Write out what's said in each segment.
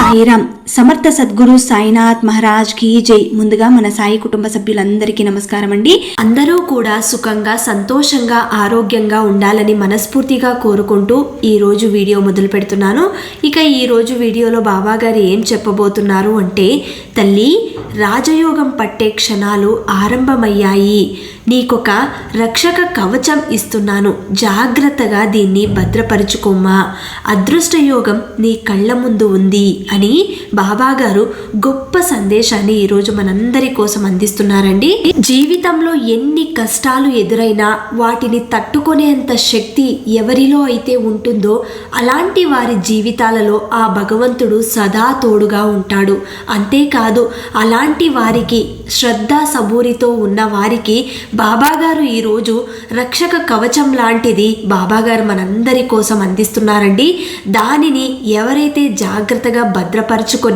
சாயிரம் సమర్థ సద్గురు సాయినాథ్ మహారాజ్కి జై. ముందుగా మన సాయి కుటుంబ సభ్యులందరికీ నమస్కారం అండి. అందరూ కూడా సుఖంగా సంతోషంగా ఆరోగ్యంగా ఉండాలని మనస్ఫూర్తిగా కోరుకుంటూ ఈ రోజు వీడియో మొదలు పెడుతున్నాను. ఇక ఈ రోజు వీడియోలో బాబా గారు ఏం చెప్పబోతున్నారు అంటే తల్లి రాజయోగం పట్టే క్షణాలు ఆరంభమయ్యాయి. నీకొక రక్షక కవచం ఇస్తున్నాను. జాగ్రత్తగా దీన్ని భద్రపరుచుకోమ్మా. అదృష్ట యోగం నీ కళ్ళ ముందు ఉంది అని బాబాగారు గొప్ప సందేశాన్ని ఈరోజు మనందరి కోసం అందిస్తున్నారండి. జీవితంలో ఎన్ని కష్టాలు ఎదురైనా వాటిని తట్టుకునేంత శక్తి ఎవరిలో అయితే ఉంటుందో అలాంటి వారి జీవితాలలో ఆ భగవంతుడు సదా తోడుగా ఉంటాడు. అంతేకాదు అలాంటి వారికి శ్రద్ధ సబూరితో ఉన్న వారికి బాబాగారు ఈరోజు రక్షక కవచం లాంటిది బాబాగారు మనందరి కోసం అందిస్తున్నారండి. దానిని ఎవరైతే జాగ్రత్తగా భద్రపరచుకో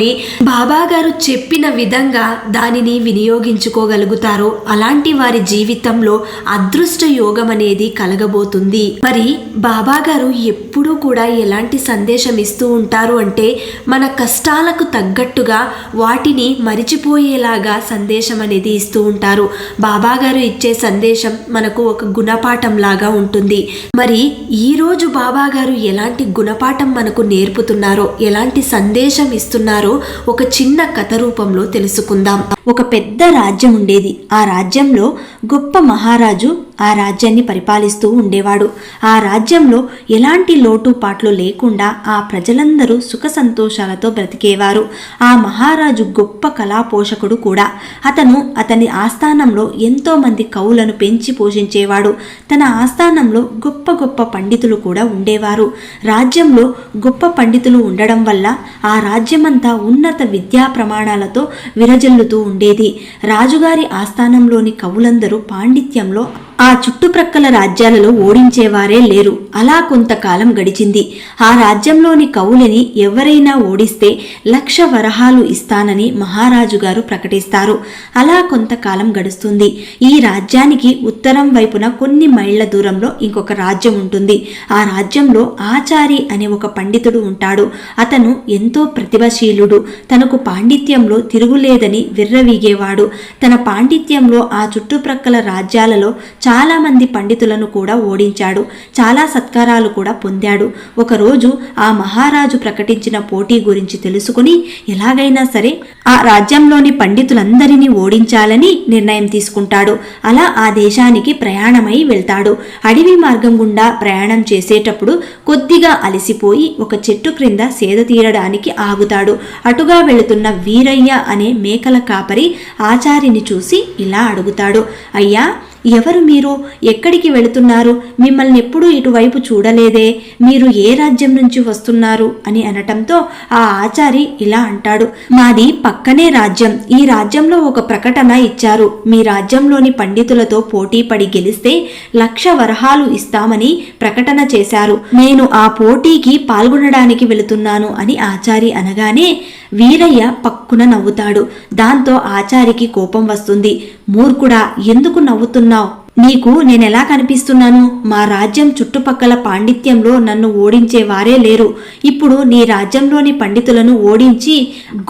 బాబాగారు చెప్పిన విధంగా దానిని వినియోగించుకోగలుగుతారో అలాంటి వారి జీవితంలో అదృష్ట యోగం అనేది కలగబోతుంది. మరి బాబాగారు ఎప్పుడూ కూడా ఎలాంటి సందేశం ఇస్తూ ఉంటారు అంటే మన కష్టాలకు తగ్గట్టుగా వాటిని మరిచిపోయేలాగా సందేశం అనేది ఇస్తూ ఉంటారు. బాబాగారు ఇచ్చే సందేశం మనకు ఒక గుణపాఠం లాగా ఉంటుంది. మరి ఈ రోజు బాబాగారు ఎలాంటి గుణపాఠం మనకు నేర్పుతున్నారో ఎలాంటి సందేశం ఇస్తున్నారో ఒక చిన్న కథ రూపంలో తెలుసుకుందాం. ఒక పెద్ద రాజ్యం ఉండేది. ఆ రాజ్యంలో గొప్ప మహారాజు ఆ రాజ్యాన్ని పరిపాలిస్తూ ఉండేవాడు. ఆ రాజ్యంలో ఎలాంటి లోటుపాట్లు లేకుండా ఆ ప్రజలందరూ సుఖ సంతోషాలతో బ్రతికేవారు. ఆ మహారాజు గొప్ప కళా పోషకుడు కూడా. అతను అతని ఆస్థానంలో ఎంతో మంది కవులను పెంచి పోషించేవాడు. తన ఆస్థానంలో గొప్ప గొప్ప పండితులు కూడా ఉండేవారు. రాజ్యంలో గొప్ప పండితులు ఉండడం వల్ల ఆ రాజ్యమంతా ఉన్నత విద్యా ప్రమాణాలతో విరజల్లుతూ ఉండేది. రాజుగారి ఆస్థానంలోని కవులందరూ పాండిత్యంలో ఆ చుట్టుప్రక్కల రాజ్యాలలో ఓడించేవారే లేరు. అలా కొంతకాలం గడిచింది. ఆ రాజ్యంలోని కవులని ఎవరైనా ఓడిస్తే లక్ష వరహాలు ఇస్తానని మహారాజు గారు ప్రకటిస్తారు. అలా కొంతకాలం గడుస్తుంది. ఈ రాజ్యానికి ఉత్తరం వైపున కొన్ని మైళ్ళ దూరంలో ఇంకొక రాజ్యం ఉంటుంది. ఆ రాజ్యంలో ఆచారి అనే ఒక పండితుడు ఉంటాడు. అతను ఎంతో ప్రతిభశీలుడు. తనకు పాండిత్యంలో తిరుగులేదని విర్రవీగేవాడు. తన పాండిత్యంలో ఆ చుట్టుప్రక్కల రాజ్యాలలో చాలామంది పండితులను కూడా ఓడించాడు. చాలా సత్కారాలు కూడా పొందాడు. ఒకరోజు ఆ మహారాజు ప్రకటించిన పోటీ గురించి తెలుసుకుని ఎలాగైనా సరే ఆ రాజ్యంలోని పండితులందరినీ ఓడించాలని నిర్ణయం తీసుకుంటాడు. అలా ఆ దేశానికి ప్రయాణమై వెళ్తాడు. అడవి మార్గం గుండా ప్రయాణం చేసేటప్పుడు కొద్దిగా అలసిపోయి ఒక చెట్టు క్రింద సేద తీరడానికి ఆగుతాడు. అటుగా వెళుతున్న వీరయ్య అనే మేకల కాపరి ఆచారిని చూసి ఇలా అడుగుతాడు. అయ్యా ఎవరు మీరు? ఎక్కడికి వెళుతున్నారు? మిమ్మల్ని ఎప్పుడూ ఇటువైపు చూడలేదే. మీరు ఏ రాజ్యం నుంచి వస్తున్నారు? అని అనటంతో ఆ ఆచారి ఇలా అంటాడు. మాది పక్కనే రాజ్యం. ఈ రాజ్యంలో ఒక ప్రకటన ఇచ్చారు. మీ రాజ్యంలోని పండితులతో పోటీ పడి గెలిస్తే లక్ష వరహాలు ఇస్తామని ప్రకటన చేశారు. నేను ఆ పోటీకి పాల్గొనడానికి వెళుతున్నాను అని ఆచారి అనగానే వీరయ్య పక్కున నవ్వుతాడు. దాంతో ఆచారికి కోపం వస్తుంది. మూర్ఖుడా ఎందుకు నవ్వుతున్నావు? నీకు నేనెలా కనిపిస్తున్నాను? మా రాజ్యం చుట్టుపక్కల పాండిత్యంలో నన్ను ఓడించే వారే లేరు. ఇప్పుడు నీ రాజ్యంలోని పండితులను ఓడించి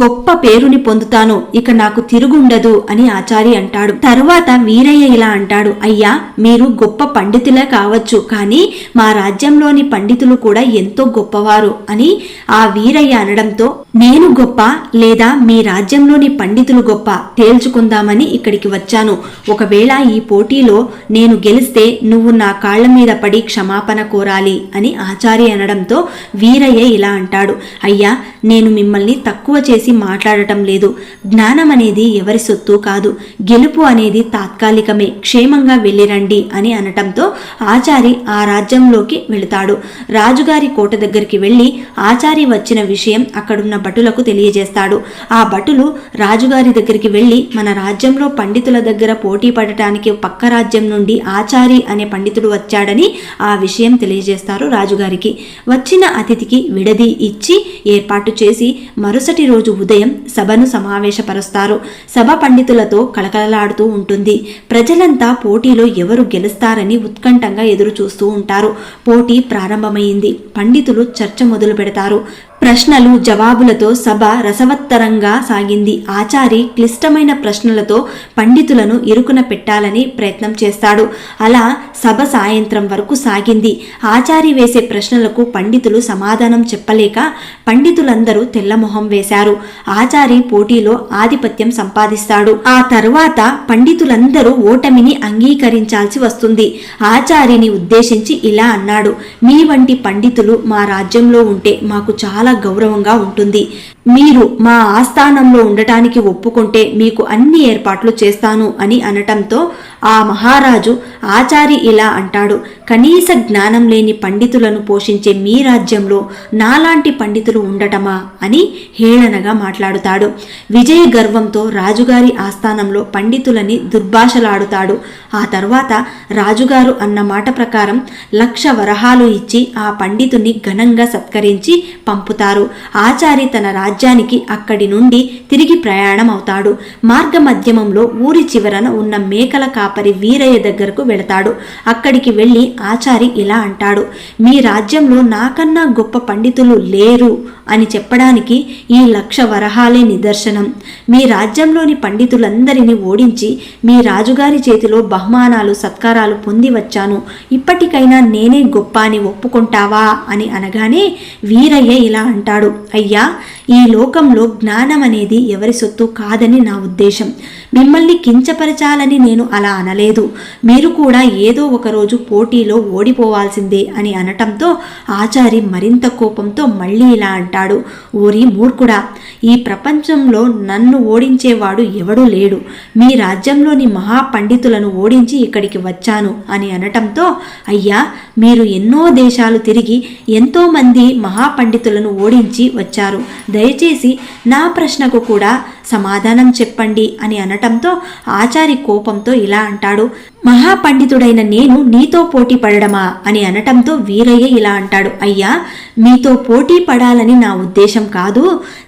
గొప్ప పేరుని పొందుతాను. ఇక నాకు తిరుగుండదు అని ఆచారి అంటాడు. తరువాత వీరయ్య ఇలా అంటాడు. అయ్యా మీరు గొప్ప పండితులే కావచ్చు కానీ మా రాజ్యంలోని పండితులు కూడా ఎంతో గొప్పవారు అని ఆ వీరయ్య అనడంతో నేను గొప్ప లేదా మీ రాజ్యంలోని పండితులు గొప్ప తేల్చుకుందామని ఇక్కడికి వచ్చాను. ఒకవేళ ఈ పోటీలో నేను గెలిస్తే నువ్వు నా కాళ్ళ మీద పడి క్షమాపణ కోరాలి అని ఆచారి అనడంతో వీరయ్య ఇలా అంటాడు. అయ్యా నేను మిమ్మల్ని తక్కువ చేసి మాట్లాడటం లేదు. జ్ఞానం అనేది ఎవరి సొత్తు కాదు. గెలుపు అనేది తాత్కాలికమే. క్షేమంగా వెళ్ళిరండి అని అనటంతో ఆచారి ఆ రాజ్యంలోకి వెళతాడు. రాజుగారి కోట దగ్గరికి వెళ్ళి ఆచారి వచ్చిన విషయం అక్కడున్న భటులకు తెలియజేస్తాడు. ఆ భటులు రాజుగారి దగ్గరికి వెళ్ళి మన రాజ్యంలో పండితుల దగ్గర పోటీ పడటానికి పక్క రాజ్యం నుండి ఆచారి అనే పండితుడు వచ్చాడని ఆ విషయం తెలియజేస్తారు రాజుగారికి. వచ్చిన అతిథికి విడది ఇచ్చి ఏర్పాటు చేసి మరుసటి రోజు ఉదయం సభను సమావేశపరుస్తారు. సభ పండితులతో కళకళలాడుతూ ఉంటుంది. ప్రజలంతా పోటీలో ఎవరు గెలుస్తారని ఉత్కంఠంగా ఎదురు చూస్తూ ఉంటారు. పోటీ ప్రారంభమైంది. పండితులు చర్చ మొదలు పెడతారు ప్రశ్నలు జవాబులతో సభ రసవత్తరంగా సాగింది. ఆచారి క్లిష్టమైన ప్రశ్నలతో పండితులను ఇరుకున పెట్టాలని ప్రయత్నం చేస్తాడు. అలా సభ సాయంత్రం వరకు సాగింది. ఆచారి వేసే ప్రశ్నలకు పండితులు సమాధానం చెప్పలేక పండితులందరూ తెల్లమొహం వేశారు. ఆచారి పోటీలో ఆధిపత్యం సంపాదిస్తాడు. ఆ తరువాత పండితులందరూ ఓటమిని అంగీకరించాల్సి వస్తుంది. ఆచారిని ఉద్దేశించి ఇలా అన్నాడు. మీ వంటి పండితులు మా రాజ్యంలో ఉంటే మాకు చాలా గౌరవంగా ఉంటుంది. మీరు మా ఆస్థానంలో ఉండటానికి ఒప్పుకుంటే మీకు అన్ని ఏర్పాట్లు చేస్తాను అని అనటంతో ఆ మహారాజు ఆచారి ఇలా అంటాడు కనీస జ్ఞానం లేని పండితులను పోషించే మీ రాజ్యంలో నాలాంటి పండితులు ఉండటమా? అని హేళనగా మాట్లాడుతాడు. విజయ గర్వంతో రాజుగారి ఆస్థానంలో పండితులని దుర్భాషలాడుతాడు. ఆ తర్వాత రాజుగారు అన్న మాట ప్రకారం లక్ష వరహాలు ఇచ్చి ఆ పండితుని ఘనంగా సత్కరించి పంపుతారు. ఆచారి తన రాజ్యానికి అక్కడి నుండి తిరిగి ప్రయాణం అవుతాడు మార్గ మధ్యమంలో ఊరి చివరన ఉన్న మేకల కాపరి వీరయ్య దగ్గరకు వెళతాడు. అక్కడికి వెళ్ళి ఆచారి ఇలా అంటాడు మీ రాజ్యంలో నాకన్నా గొప్ప పండితులు లేరు. అని చెప్పడానికి ఈ లక్ష వరహాలే నిదర్శనం. మీ రాజ్యంలోని పండితులందరినీ ఓడించి మీ రాజుగారి చేతిలో బహుమానాలు సత్కారాలు పొంది వచ్చాను. ఇప్పటికైనా నేనే గొప్ప అని ఒప్పుకుంటావా అని అనగానే వీరయ్య ఇలా అంటాడు. అయ్యా ఈ లోకంలో జ్ఞానం అనేది ఎవరి సొత్తు కాదని నా ఉద్దేశం. మిమ్మల్ని కించపరచాలని నేను అలా అనలేదు. మీరు కూడా ఏదో ఒకరోజు పోటీలో ఓడిపోవాల్సిందే అని అనటంతో ఆచారి మరింత కోపంతో మళ్ళీ ఇలా అంటాడు ఓరి మూర్ఖుడా ఈ ప్రపంచంలో నన్ను ఓడించేవాడు ఎవడూ లేడు. మీ రాజ్యంలోని మహాపండితులను ఓడించి ఇక్కడికి వచ్చాను అని అనటంతో అయ్యా మీరు ఎన్నో దేశాలు తిరిగి ఎంతో మంది మహాపండితులను ఓడించి వచ్చారు. దయచేసి నా ప్రశ్నకు కూడా సమాధానం చెప్పండి అని అనటంతో ఆచారి కోపంతో ఇలా అంటాడు. మహాపండితుడైన నేను నీతో పోటీ పడడమా అని అనటంతో వీరయ్య ఇలా అంటాడు. అయ్యా మీతో పోటీ పడాలని నా ఉద్దేశం కాదు.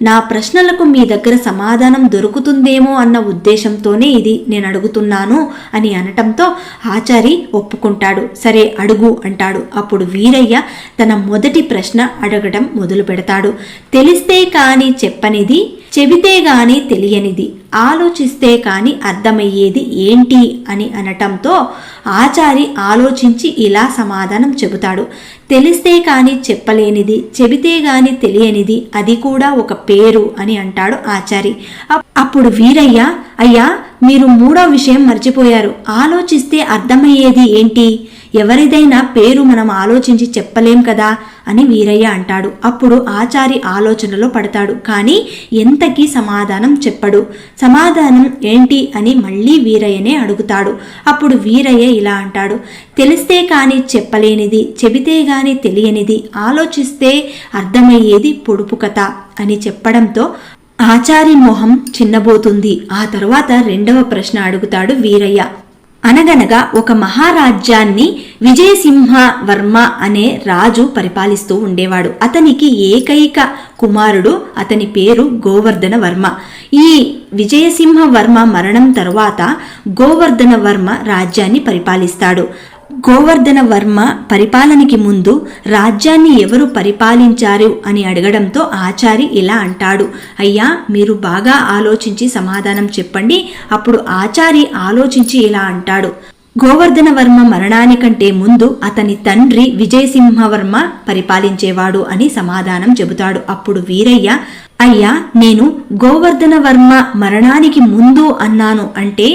నా ప్రశ్నలకు మీ దగ్గర సమాధానం దొరుకుతుందేమో అన్న ఉద్దేశంతోనే ఇది నేను అడుగుతున్నాను అని అనటంతో ఆచారి ఒప్పుకుంటాడు. సరే అడుగు అంటాడు. అప్పుడు వీరయ్య తన మొదటి ప్రశ్న అడగడం మొదలు పెడతాడు తెలిస్తే కానీ చెప్పనిది చెబితే గాని తెలియనిది. ఆలోచిస్తే కాని అర్థమయ్యేది ఏంటి అని అనటంతో ఆచారి ఆలోచించి ఇలా సమాధానం చెబుతాడు. తెలిస్తే కాని చెప్పలేనిది చెబితే గాని తెలియనిది అది కూడా ఒక పేరు అని అంటాడు ఆచారి. అప్- అప్పుడు వీరయ్య అయ్యా మీరు మూడో విషయం మర్చిపోయారు. ఆలోచిస్తే అర్థమయ్యేది ఏంటి? ఎవరిదైనా పేరు మనం ఆలోచించి చెప్పలేం కదా అని వీరయ్య అంటాడు. అప్పుడు ఆచారి ఆలోచనలో పడతాడు. కానీ ఎంతకీ సమాధానం చెప్పడు. సమాధానం ఏంటి అని మళ్ళీ వీరయ్యనే అడుగుతాడు. అప్పుడు వీరయ్య ఇలా అంటాడు. తెలిస్తే కానీ చెప్పలేనిది చెబితే గాని తెలియనిది ఆలోచిస్తే అర్థమయ్యేది పొడుపు కథ అని చెప్పడంతో ఆచారి మొహం చిన్నబోతుంది. ఆ తర్వాత రెండవ ప్రశ్న అడుగుతాడు వీరయ్య. అనగనగా ఒక మహారాజ్యాన్ని విజయసింహ వర్మ అనే రాజు పరిపాలిస్తూ ఉండేవాడు. అతనికి ఏకైక కుమారుడు అతని పేరు గోవర్ధన వర్మ. ఈ విజయసింహ వర్మ మరణం తరువాత గోవర్ధన వర్మ రాజ్యాన్ని పరిపాలిస్తాడు. గోవర్ధన వర్మ పరిపాలనకి ముందు రాజ్యాన్ని ఎవరు పరిపాలించారు అని అడగడంతో ఆచారి ఇలా అంటాడు. అయ్యా మీరు బాగా ఆలోచించి సమాధానం చెప్పండి. అప్పుడు ఆచారి ఆలోచించి ఇలా అంటాడు. గోవర్ధన వర్మ మరణానికంటే ముందు అతని తండ్రి విజయసింహవర్మ పరిపాలించేవాడు అని సమాధానం చెబుతాడు. అప్పుడు వీరయ్య అయ్యా నేను గోవర్ధన వర్మ మరణానికి ముందు అన్నాను అంటే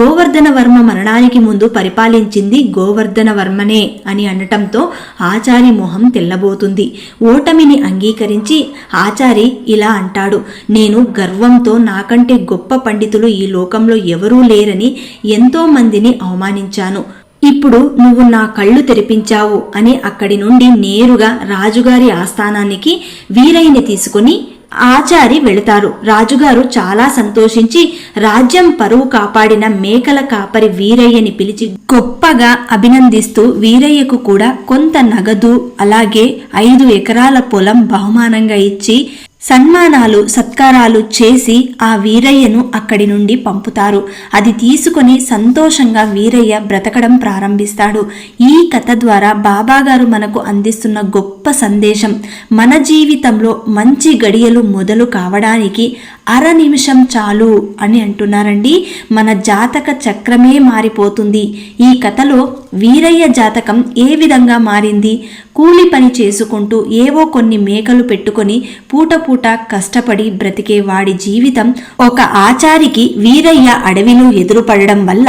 గోవర్ధన వర్మ మరణానికి ముందు పరిపాలించింది గోవర్ధన వర్మనే అని అనటంతో ఆచారి మొహం తెల్లబోతుంది. ఓటమిని అంగీకరించి ఆచారి ఇలా అంటాడు నేను గర్వంతో నాకంటే గొప్ప పండితులు ఈ లోకంలో ఎవరూ లేరని ఎంతో మందిని అవమానించాను. ఇప్పుడు నువ్వు నా కళ్ళు తెరిపించావు అని అక్కడి నుండి నేరుగా రాజుగారి ఆస్థానానికి వీరయ్యని తీసుకుని ఆచారి వెళతారు. రాజుగారు చాలా సంతోషించి రాజ్యం పరువు కాపాడిన మేకల కాపరి వీరయ్యని పిలిచి గొప్పగా అభినందిస్తూ వీరయ్యకు కూడా కొంత నగదు అలాగే ఐదు ఎకరాల పొలం బహుమానంగా ఇచ్చి సన్మానాలు సత్కారాలు చేసి ఆ వీరయ్యను అక్కడి నుండి పంపుతారు. అది తీసుకొని సంతోషంగా వీరయ్య బ్రతకడం ప్రారంభిస్తాడు. ఈ కథ ద్వారా బాబాగారు మనకు అందిస్తున్న గొప్ప సందేశం మన జీవితంలో మంచి గడియలు మొదలు కావడానికి అర నిమిషం చాలు అని అంటున్నారండి. మన జాతక చక్రమే మారిపోతుంది. ఈ కథలో వీరయ్య జాతకం ఏ విధంగా మారింది? కూలి పని చేసుకుంటూ ఏవో కొన్ని మేకలు పెట్టుకొని పూట పూట కష్టపడి బ్రతికే వాడి జీవితం ఒక ఆచారికి వీరయ్య అడవిలో ఎదురుపడడం వల్ల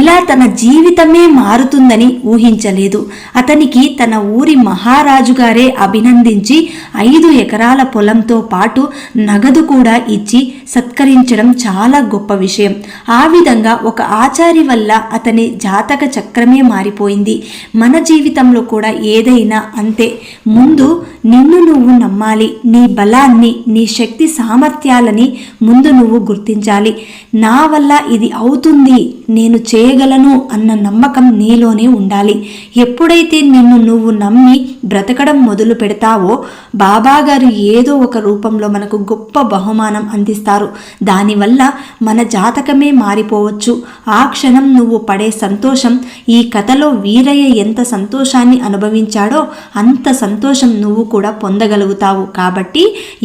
ఇలా తన జీవితమే మారుతుందని ఊహించలేదు. అతనికి తన ఊరి మహారాజు గారే అభినందించి ఐదు ఎకరాల పొలంతో పాటు నగదు కూడా ఇచ్చి సత్కరించడం చాలా గొప్ప విషయం. ఆ విధంగా ఒక ఆచారి వల్ల అతని జాతక చక్రమే మారిపోయింది. మన జీవితంలో కూడా ఏదైనా అంతే. ముందు నిన్ను నువ్వు నమ్మాలి. నీ బలాన్ని నీ శక్తి సామర్థ్యాలని ముందు నువ్వు గుర్తించాలి. నా వల్ల ఇది అవుతుంది. నేను చేయగలను అన్న నమ్మకం నీలోనే ఉండాలి. ఎప్పుడైతే నిన్ను నువ్వు నమ్మి బ్రతకడం మొదలు పెడతావో బాబాగారు ఏదో ఒక రూపంలో మనకు గొప్ప బహుమానం అందిస్తారు. దానివల్ల మన జాతకమే మారిపోవచ్చు. ఆ క్షణం నువ్వు పడే సంతోషం ఈ కథలో వీరయ్య ఎంత సంతోషాన్ని అనుభవించాడో అంత సంతోషం నువ్వు కూడా పొందగలుగుతావు. కాబట్టి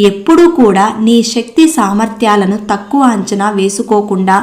ఎప్పుడూ కూడా నీ శక్తి సామర్థ్యాలను తక్కువ అంచనా వేసుకోకుండా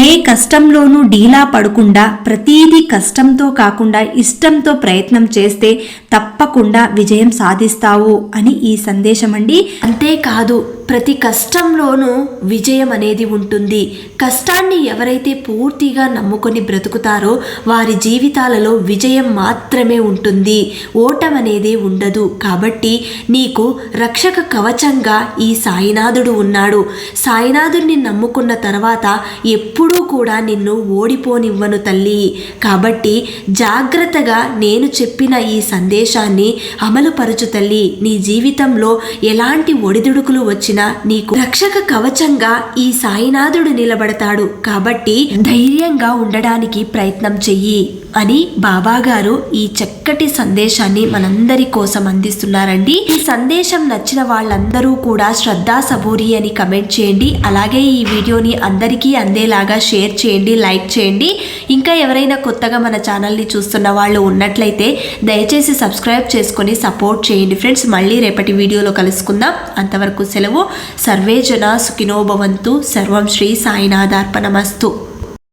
ఏ కష్టంలోనూ డీలా పడకుండా ప్రతీది కష్టంతో కాకుండా ఇష్టంతో ప్రయత్నం చేస్తే తప్పకుండా విజయం సాధిస్తావు అని ఈ సందేశం అండి అంతేకాదు ప్రతి కష్టంలోనూ విజయం అనేది ఉంటుంది. కష్టాన్ని ఎవరైతే పూర్తిగా నమ్ముకొని బ్రతుకుతారో వారి జీవితాలలో విజయం మాత్రమే ఉంటుంది. ఓటం అనేది ఉండదు. కాబట్టి నీకు రక్షక కవచంగా ఈ సాయినాథుడు ఉన్నాడు. సాయినాథుడిని నమ్ముకున్న తర్వాత ఎప్పుడూ కూడా నిన్ను ఓడిపోనివ్వను తల్లి. కాబట్టి జాగ్రత్తగా నేను చెప్పిన ఈ సందేశాన్ని అమలుపరచు తల్లి. నీ జీవితంలో ఎలాంటి ఒడిదుడుకులు వచ్చినా నీకు రక్షక కవచంగా ఈ సాయినాథుడు నిలబడతాడు. కాబట్టి ధైర్యంగా ఉండడానికి ప్రయత్నం చెయ్యి. అని బాబాగారు ఈ చక్కటి సందేశాన్ని మనందరి కోసం అందిస్తున్నారండి. ఈ సందేశం నచ్చిన వాళ్ళందరూ కూడా శ్రద్ధా సబూరి అని కమెంట్ చేయండి. అలాగే ఈ వీడియోని అందరికీ అందేలాగా షేర్ చేయండి లైక్ చేయండి. ఇంకా ఎవరైనా కొత్తగా మన ఛానల్ని చూస్తున్న వాళ్ళు ఉన్నట్లయితే దయచేసి సబ్స్క్రైబ్ చేసుకొని సపోర్ట్ చేయండి ఫ్రెండ్స్. మళ్ళీ రేపటి వీడియోలో కలుసుకుందాం. అంతవరకు సెలవు. సర్వే జన సుఖినోభవంతు సర్వం శ్రీ సాయినాథార్పణమస్తు.